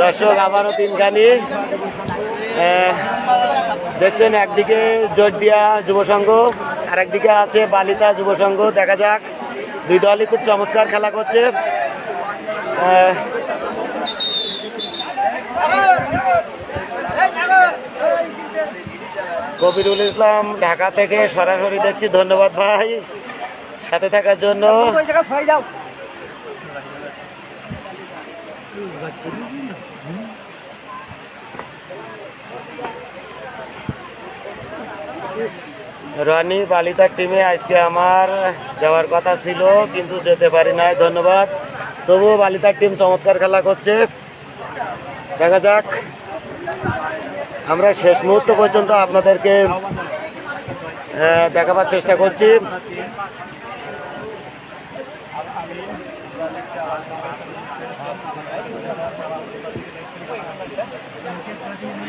দর্শক আবারও তিনখানি। দেখছেন একদিকে জোরডিয়া যুব সংঘ আর একদিকে আছে বালিতা যুব সংঘ। দেখা যাক দুই দলই খুব চমৎকার খেলা করছে। আহ, কবিরুল ইসলাম ঢাকা থেকে সরাসরি দেখছি, ধন্যবাদ ভাই। সাথে থাকার জন্য। রনি বালিতার টিমে আজকে আমার যাওয়ার কথা ছিল, কিন্তু যেতে পারি নাই, ধন্যবাদ। তবুও বালিতার টিম চমৎকার খেলা করছে। দেখা যাক। আমরা শেষ মুহূর্ত পর্যন্ত আপনাদেরকে দেখাবার চেষ্টা করছি।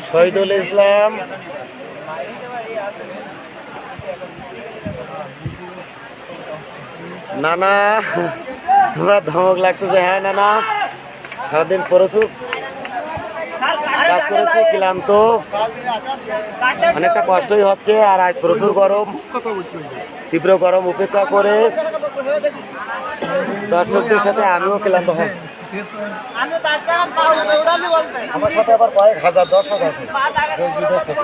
শহীদুল ইসলাম। নানা তোমার ধমক লাগতেছে হ্যাঁ নানা। সারাদিন কাজ করেছি ক্লান্ত। অনেকটা কষ্টই হচ্ছে আর আজ প্রচুর গরম। তীব্র গরম উপেক্ষা করে দর্শকদের সাথে আমিও ক্লান্ত হব। আমার সাথে আবার কয়েক হাজার দর্শক আছে। দেশ বিদেশ থেকে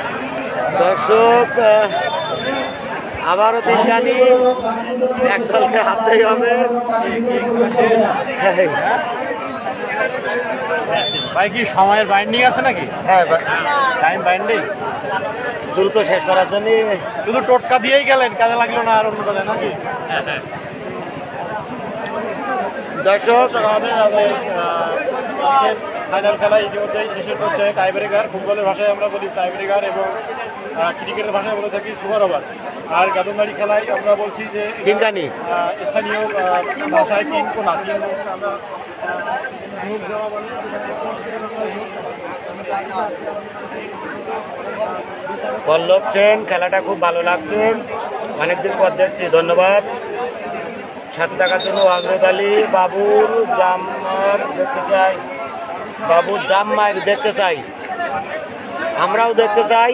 দর্শক আবারও তিনখানি এক দলকে হারতেই হবে। ভাই কি সময়ের বাইন্ডিং আছে নাকি? হ্যাঁ টাইম বাইন্ডিং দ্রুত শেষ করার জন্য শুধু টোটকা দিয়েই গেলেন কাজে লাগল না আর অন্য কাজে নাকি? দর্শক আমাদের ফাইনাল খেলা ইতিমধ্যেই শেষের পর্যায়ে টাইব্রেকার ফুটবলের ভাষায় আমরা বলি টাইব্রেকার এবং ক্রিকেটের ভাষায় বলে থাকি সুপার ওভার আর গাদনবাড়ি খেলায় আমরা বলছি যে স্থানীয় ভাষায় তিন কোনা তিন আমরা দেওয়া পল্লব সেন খেলাটা খুব ভালো লাগছে। অনেকদিন পর দেখছি ধন্যবাদ। সাথে থাকার জন্য হজরত আলী বাবুর জাম্মার দেখতে চাই। বাবুর জাম্মার দেখতে চাই। আমরাও দেখতে চাই।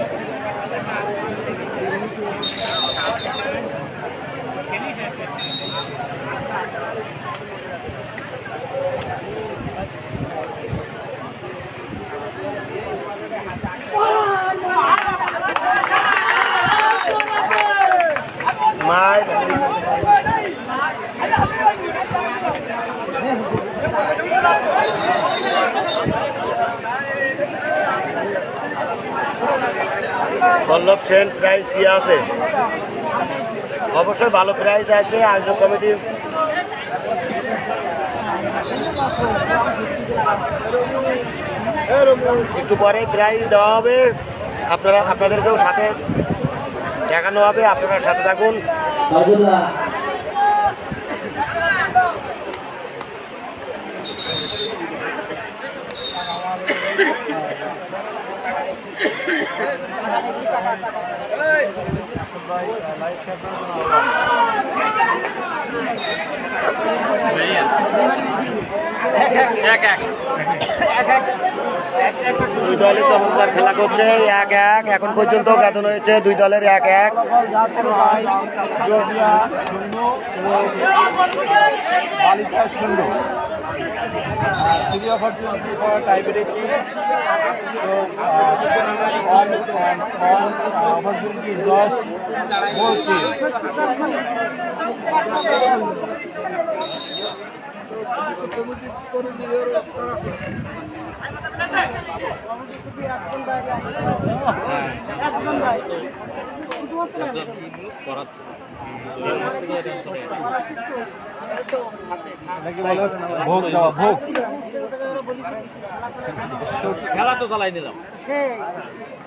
পল্লব সেন প্রাইস কি আছে। অবশ্যই ভালো প্রাইস আছে, আয়োজক কমিটি। একটু পরে প্রাইজ দেওয়া হবে। আপনারা, আপনাদেরকেও সাথে দেখানো হবে, আপনারা সাথে থাকুন। দুই দলই চমৎকার খেলা করছে এক এক। এখন পর্যন্ত গাদন হয়েছে দুই দলের এক এক। শূন্য। ভোগ দেওয়া ভোগ খেলা তো চালাই নিলাম। জুরিয়া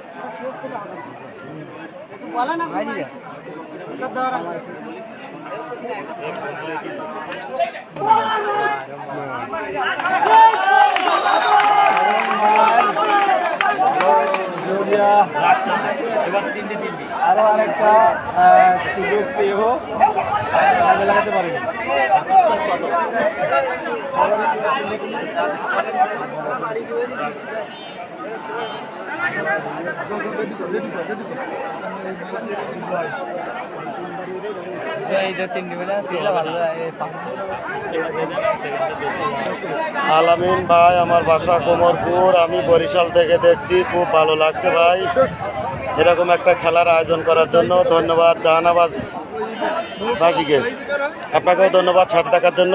আরও আরেকটা সুযোগ পেয়ে হোক। কাজে লাগাতে পারিনি আলামিন ভাই, আমার বাসা কোমরপুর। আমি বরিশাল থেকে দেখছি, খুব ভালো লাগছে ভাই। এরকম একটা খেলার আয়োজন করার জন্য ধন্যবাদ জাহানাবাজ বাসীকে আপনাকেও ধন্যবাদ, সাথে থাকার জন্য।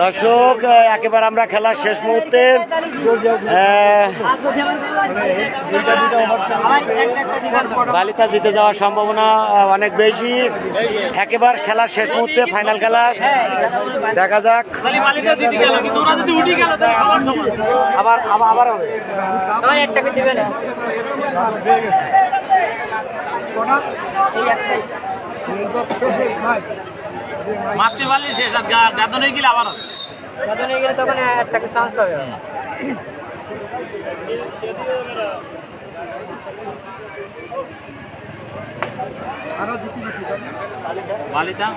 দর্শক একেবারে আমরা খেলার শেষ মুহূর্তে বালিতা জিতে যাওয়ার সম্ভাবনা অনেক বেশি। একেবারে খেলার শেষ মুহূর্তে ফাইনাল খেলা। দেখা যাক। আবার আবার মারতে পারলি শেষ আর গাদন হয়ে গেলে আবার হবে। তখন একটা চান্স পাবে। বালিতা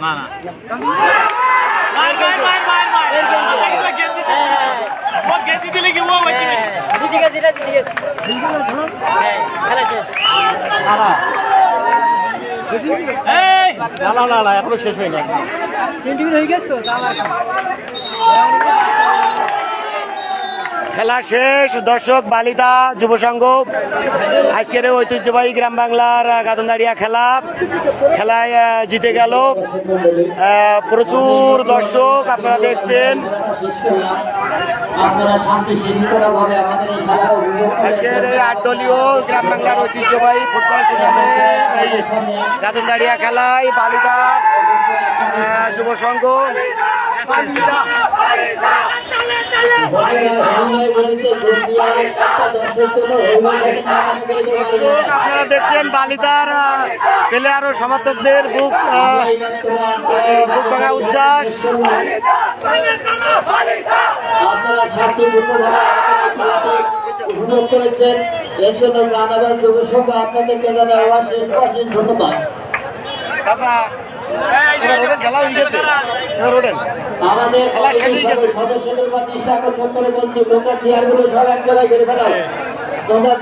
না না মার মার মার মার মার। এগুলো গেঞ্জি ও গেঞ্জি দিলে কি? ও জিতে গেছি জিতে গেছি হ্যাঁ, খেলা শেষ এই না না না এখনও শেষ হয়নি। টিকিট হয়ে গেছে তো? খেলা শেষ। দর্শক বালিতা যুব সংঘ আজকের ঐতিহ্যবাহী গ্রাম বাংলার গাদনদাড়িয়া খেলা। খেলায় জিতে গেল। প্রচুর দর্শক আপনারা দেখছেন। আজকের এই আট দলীয় গ্রাম বাংলার ঐতিহ্যবাহী ফুটবল টুর্নামেন্ট গাদনদাড়িয়া খেলায় বালিতা যুব সংঘ আপনারা দেখছেন বালিতার প্লেয়ার ও সমর্থকদের বুক বুক ভাঙা উচ্ছ্বাস। আপনারা উপভোগ করেছেন। এর জন্য জানাবাদ যুব সংঘ আপনাদেরকে জানাই অশেষ অশেষ ধন্যবাদ আমাদের সদস্যদের প্রতিষ্ঠা আকর্ষণ করে বলছি তোমরা চেয়ারগুলো সব এক জায়গায় ঘিরে ফেলাও। তোমরা